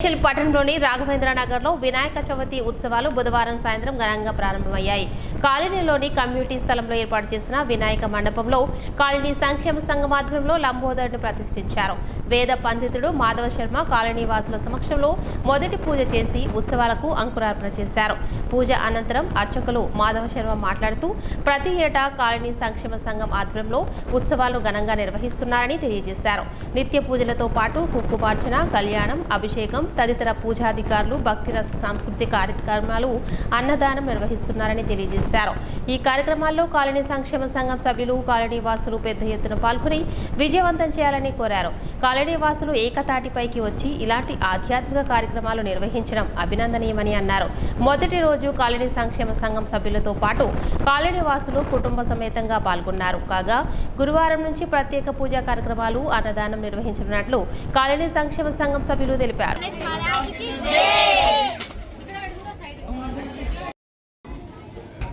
మేడ్చల్ పట్టణంలోని రాఘవేంద్ర నగర్లో వినాయక చవితి ఉత్సవాలు బుధవారం సాయంత్రం ఘనంగా ప్రారంభమయ్యాయి. కాలనీలోని కమ్యూనిటీ స్థలంలో ఏర్పాటు చేసిన వినాయక మండపంలో కాలనీ సంక్షేమ సంఘం ఆధ్వర్యంలో లంబోదరుడు ప్రతిష్ఠించారు. వేద పండితుడు మాధవ శర్మ కాలనీ వాసుల సమక్షంలో మొదటి పూజ చేసి ఉత్సవాలకు అంకురార్పణ చేశారు. పూజ అనంతరం అర్చకులు మాధవ శర్మ మాట్లాడుతూ ప్రతి ఏటా కాలనీ సంక్షేమ సంఘం ఆధ్వర్యంలో ఉత్సవాలు ఘనంగా నిర్వహిస్తున్నారని తెలియజేశారు. నిత్య పూజలతో పాటు కుక్కుపార్చన కళ్యాణం అభిషేకం తదితర పూజాధికారులు భక్తిరస సాంస్కృతిక కార్యక్రమాలు అన్నదానం నిర్వహిస్తున్నారని తెలియజేశారు. ఈ కార్యక్రమాల్లో కాలనీ సంక్షేమ సంఘం సభ్యులు కాలనీ వాసులు పెద్ద ఎత్తున పాల్గొని విజయవంతం చేయాలని కోరారు. కాలనీ వాసులు ఏకతాటిపైకి వచ్చి ఇలాంటి ఆధ్యాత్మిక కార్యక్రమాలు నిర్వహించడం అభినందనీయమని అన్నారు. మొదటి రోజు కాలనీ సంక్షేమ సంఘం సభ్యులతో పాటు కాలనీ వాసులు కుటుంబ సమేతంగా పాల్గొన్నారు. కాగా గురువారం నుంచి ప్రత్యేక పూజా కార్యక్రమాలు అన్నదానం నిర్వహించనున్నట్లు కాలనీ సంక్షేమ సంఘం సభ్యులు తెలిపారు.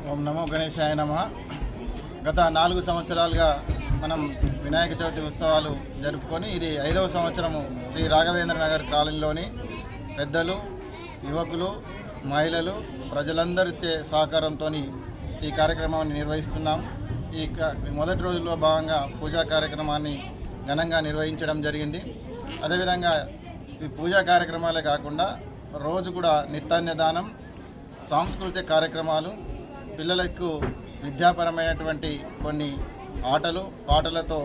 ఓం నమో గణేశాయ నమ. గత నాలుగు సంవత్సరాలుగా మనం వినాయక చవితి ఉత్సవాలు జరుపుకొని ఇది ఐదవ సంవత్సరము శ్రీ రాఘవేంద్ర నగర్ కాలనీలోని పెద్దలు యువకులు మహిళలు ప్రజలందరి సహకారంతో ఈ కార్యక్రమాన్ని నిర్వహిస్తున్నాం. ఈ క- మొదటి రోజుల్లో భాగంగా పూజా కార్యక్రమాన్ని ఘనంగా నిర్వహించడం జరిగింది. అదేవిధంగా ఈ పూజా కార్యక్రమాలే కాకుండా రోజు కూడా నిత్యాన్నదానం సాంస్కృతిక కార్యక్రమాలు పిల్లలకు విద్యాపరమైనటువంటి కొన్ని ఆటలు పాటలతో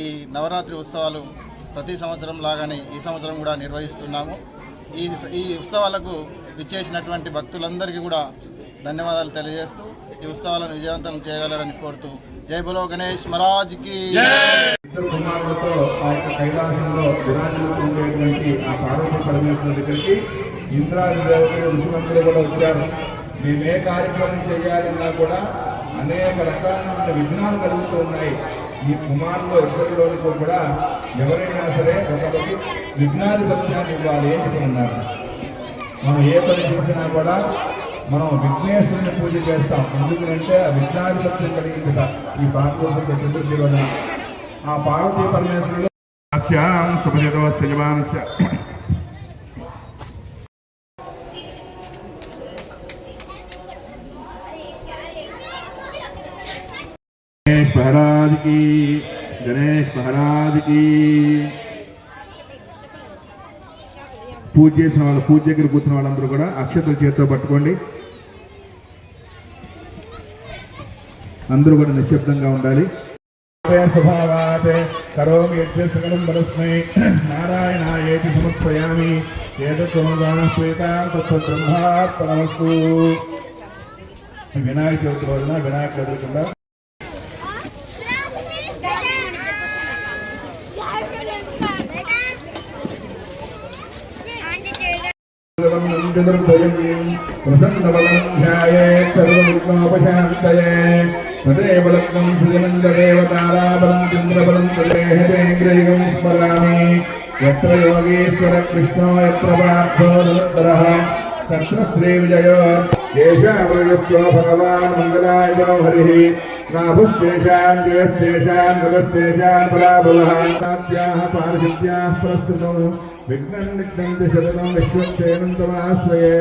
ఈ నవరాత్రి ఉత్సవాలు ప్రతి సంవత్సరం లాగానే ఈ సంవత్సరం కూడా నిర్వహిస్తున్నాము. ఈ ఈ ఉత్సవాలకు విచ్చేసినటువంటి భక్తులందరికీ కూడా ధన్యవాదాలు తెలియజేస్తూ ఈ ఉత్సవాలను విజయవంతం చేయగలరని కోరుతూ జై బలో గణేష్ మహారాజ్కి కుమారులతో ఆ యొక్క కైలాసంలో విరాజులుతూ ఉండేటువంటి ఆ పార్వతి పరమేశ్వరుల దగ్గరికి ఇంద్రాది దేవతలు ఋషులందరూ కూడా వచ్చారు. మేము ఏ కార్యక్రమం చేయాలన్నా కూడా అనేక రకాలైన విఘ్నాలు కలుగుతూ ఉన్నాయి. ఈ కుమారులు ఇద్దరిలోనికి కూడా ఎవరైనా సరే ఒకరికి విఘ్నాధిపత్యాన్ని ఇవ్వాలి అని ఉన్నారు మనం ఏ పని చేసినా కూడా మనం విఘ్నేశ్వరుని పూజ చేస్తాం. ఎందుకంటే ఆ విఘ్నాధిపత్యం కలిగింది ఈ పాత్ర చతుర్థి వల్ల ఆ పార్వతీ పరమేశ్వరులు అస్యాం సుభజతో యజమానస్య గణేష్ మహారాజ్ గణేష్ మహారాజ్ పూజ చేసిన వాళ్ళు పూజ దగ్గర కూర్చున్న వాళ్ళందరూ కూడా అక్షతల చేతితో పట్టుకోండి. అందరూ కూడా నిశ్శబ్దంగా ఉండాలి. స్వభావాత్ కరోమి యజ్ఞ సకలం పరస్మై. నారాయణాయేతి సమర్పయామి. ఏతత్వమస్వేతాంతబ్రహ్మాత్మనమస్తు వినాయక చవితి రోజున వినాయకుడు ఎదుర్కొందా ప్రసన్నవలంధ్యాయేత్సర్వముఖోపశాంతయే తదేవలగ్నం तदेवलक्तं सुजनन्ददेवताराबलं चन्द्रबलं तदेहरेन्द्रयुगं स्मरामि यत्र योगेश्वरकृष्णो यत्र पार्थोदरः तत्र श्रीविजयो एषामृगस्त्वो भगवान् मङ्गलायनो हरिः प्राभुस्तेषां जयस्तेषां जगस्तेषां पराभवः ताभ्याः पारिशुद्ध्याः प्रस्तुतौ విఘ్నం నిఘ్నంతి శరణం విశ్వక్షేణం తమాశ్రయే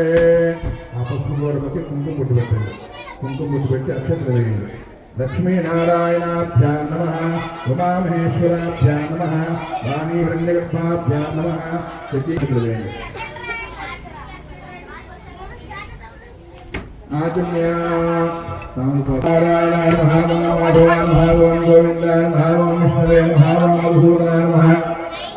ఆ పసుపు గోడ పట్టి కుంకుమ బొట్టు పెట్టండి కుంకుమ బొట్టు పెట్టి అక్షత్ర వేయండి లక్ష్మీనారాయణాభ్యాం నమ ఉమామహేశ్వరాభ్యాం నమ వాణీ హిరణ్యగర్భాభ్యాం నమ శచీకృత వేయండి ఆచమ్య నారాయణాయ మహామాధవాయ మహావం గోవిందాయ మహావం విష్ణువే మహావం మధుసూదనాయ మహా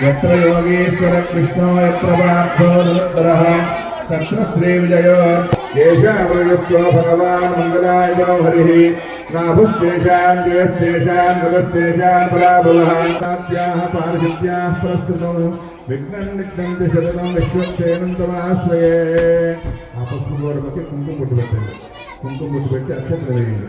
మహావం వాసుదేవాయ మహావం లక్ష్మణాయ మహావం రుద్రాయ మహావం పురుషోత్తమాయ మహావం భగవత్యాయ మహా నారసింహాయ మహావదాయ దేశోపాలకాయ దేశాయ బ్రహ్మకర్మ సమారభయ ప్రాణ ప్రసన్నవలంధ్యాయేత్సర్వముఖోపశాంతయే తదేవలగ్నం సుజనందదేవతారాబలం చంద్రబలం తదేహేంద్రియం స్మరామి ఎత్ర యోగేశ్వర కృష్ణో ఎత్ర పార్థో నిరంతరః తత్ర శ్రీ విజయ కేశావయస్వ భగవాన్ మంగళాయ హరి రాభుస్తేషాం దివస్తేషాం గులస్తేషాం పరాబులహాత్యాః పారిశుద్ధ్యాః ప్రస్తుతం విఘ్నం నిఘ్నంతి శరణం విశ్వక్సేనం తమాశ్రయే ఆ పసుపు గోడ పట్టి కుంకుమ బొట్టు పెట్టండి కుంకుమ బొట్టు పెట్టి అక్షత్ర వేయండి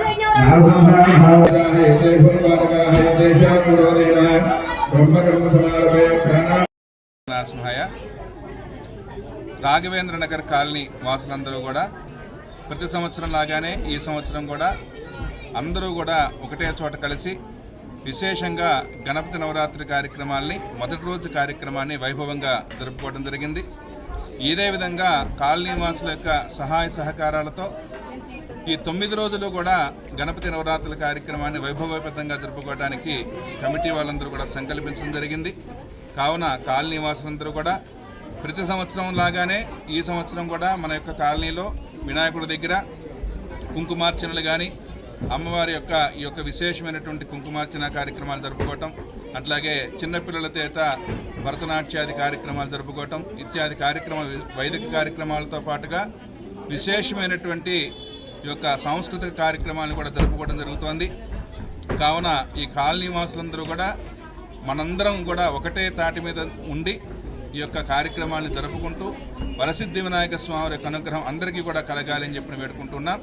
రాఘవేంద్ర నగర్ కాలనీ వాసులందరూ కూడా ప్రతి సంవత్సరం లాగానే ఈ సంవత్సరం కూడా అందరూ కూడా ఒకటే చోట కలిసి విశేషంగా గణపతి నవరాత్రి కార్యక్రమాల్ని మొదటి రోజు కార్యక్రమాన్ని వైభవంగా జరుపుకోవడం జరిగింది. ఇదే విధంగా కాలనీ వాసుల యొక్క సహాయ సహకారాలతో ఈ తొమ్మిది రోజులు కూడా గణపతి నవరాత్రుల కార్యక్రమాన్ని వైభవోపేతంగా జరుపుకోవడానికి కమిటీ వాళ్ళందరూ కూడా సంకల్పించడం జరిగింది. కావున కాలనీ వాసులందరూ కూడా ప్రతి సంవత్సరం లాగానే ఈ సంవత్సరం కూడా మన యొక్క కాలనీలో వినాయకుడి దగ్గర కుంకుమార్చనలు కానీ అమ్మవారి యొక్క ఈ యొక్క విశేషమైనటువంటి కుంకుమార్చన కార్యక్రమాలు జరుపుకోవటం అట్లాగే చిన్నపిల్లల చేత భరతనాట్యాది కార్యక్రమాలు జరుపుకోవటం ఇత్యాది కార్యక్రమ వైదిక కార్యక్రమాలతో పాటుగా విశేషమైనటువంటి ఈ యొక్క సాంస్కృతిక కార్యక్రమాలను కూడా జరుపుకోవడం జరుగుతోంది. కావున ఈ కాలనీ వాసులందరూ కూడా మనందరం కూడా ఒకటే తాటి మీద ఉండి ఈ యొక్క కార్యక్రమాలను జరుపుకుంటూ వరసిద్ధి వినాయక స్వామి యొక్క అనుగ్రహం అందరికీ కూడా కలగాలి అని చెప్పి వేడుకుంటున్నాం.